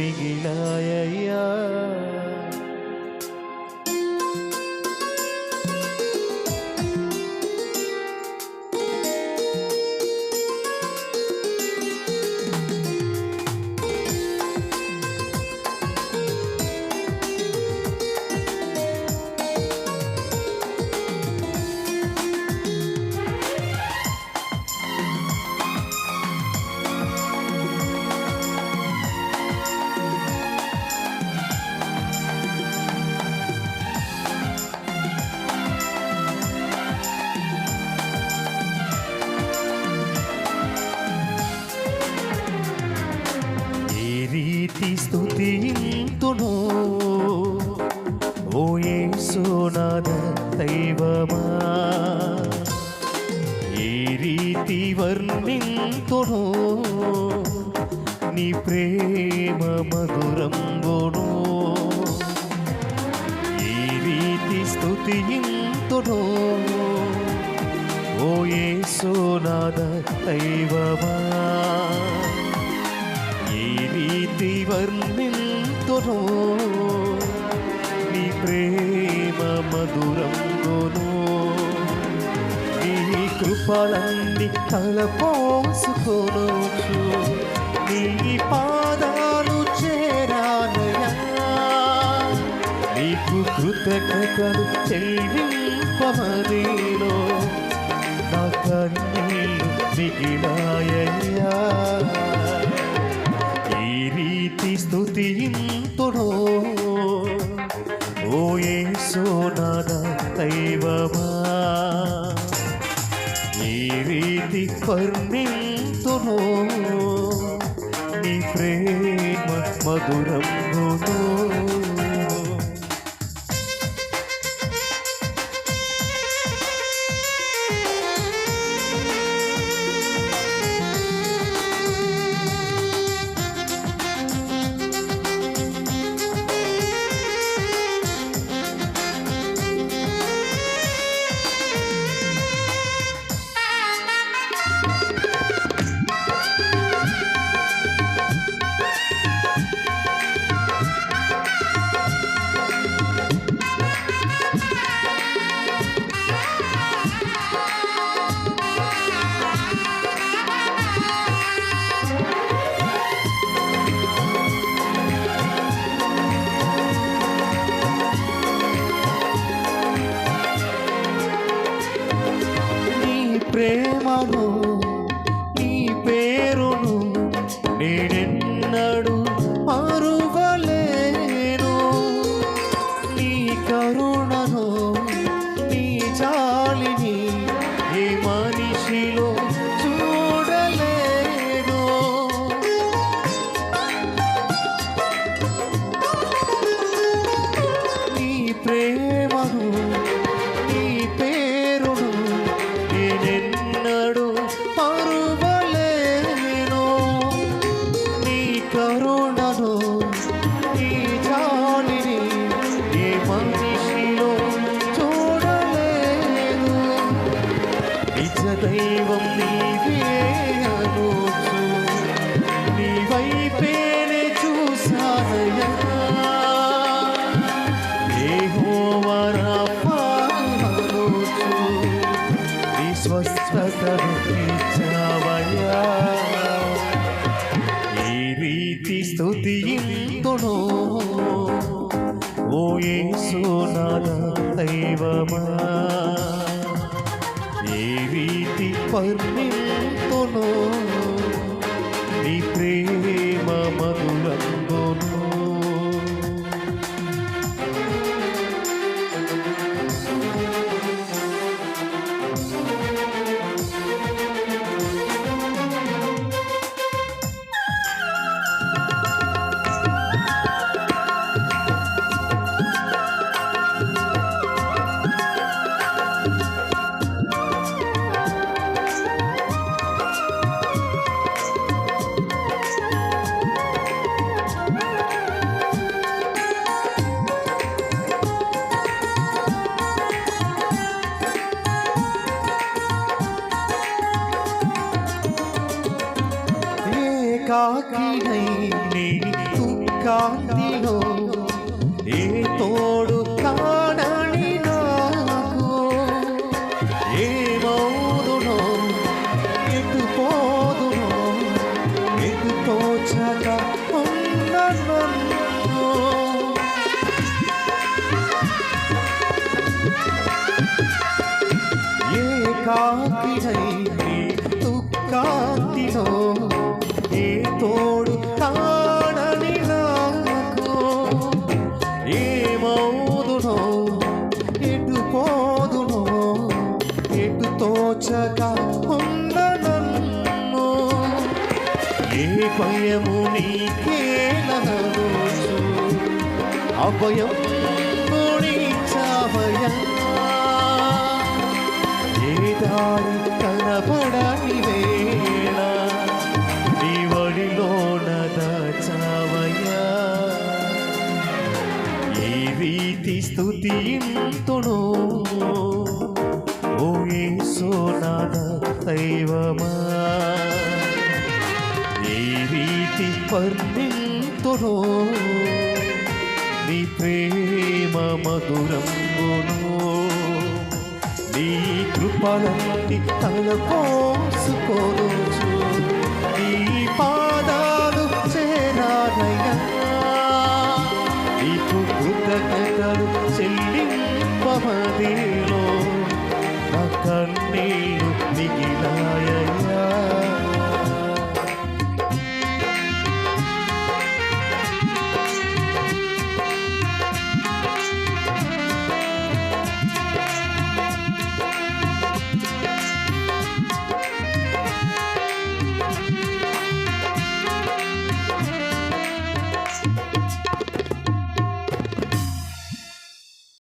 మిగిలాయ్యా స్థుతింతును. ఓ యేసునాథ దైవమా ఏ రీతి వర్ణింతును. నీ ప్రేమ మధురంబును. ఏ రీతి స్థుతింతును. ఓ యేసునాథ దైవమా వర్ణింతును నీ ప్రేమ మధురంగును. నీ కృపలన్నీ తలపోసుకోనొచ్చు నీ పాదాలు చేరానయా నీకు కృతజ్ఞతలు చెల్లింపమదిలో నా కన్నీళ్ళు మిగిలాయ్యా రీతి స్థుతింతును ఓ యేసోనాద దైవమా. ఈ రీతి వర్ణింతును నీ ప్రేమ మధురంగును ప్రేమను నీ పేరును నేనెన్నడు మరువలేను. నీ కరుణను నీ చాలిని ఏ మనిషిలో చూడలేను. నీ ప్రేమను రీతి స్తుతింతును ఓ యేసునాథ దైవమా. ఏ ఏ కాకినై దుఃఖాంతిలో ఏ తోడు కాడని నాకు. ఏ మౌదునో ఎటు పోదునో ఎటు తోచక ఉన్న నన్ను ఏ భయము నీకేలనరోజు అభయం చావయా ఏ దారి కనపడని వేళ. నీ వడిలోన దాచావయ్యా. ఈ రీతి స్థుతింతును ఓ యేసోనాద దైవమా. ఈ రీతి వర్ణింతును నీ ప్రేమ మధురంబును. పడటి తల కోసుకోవచ్చు ఈ పాదాలు చేరానయ్యా. నీకు కృతజ్ఞతలు చెల్లింపమదిలో కన్నీళ్ళు మిగిలాయయ్యా.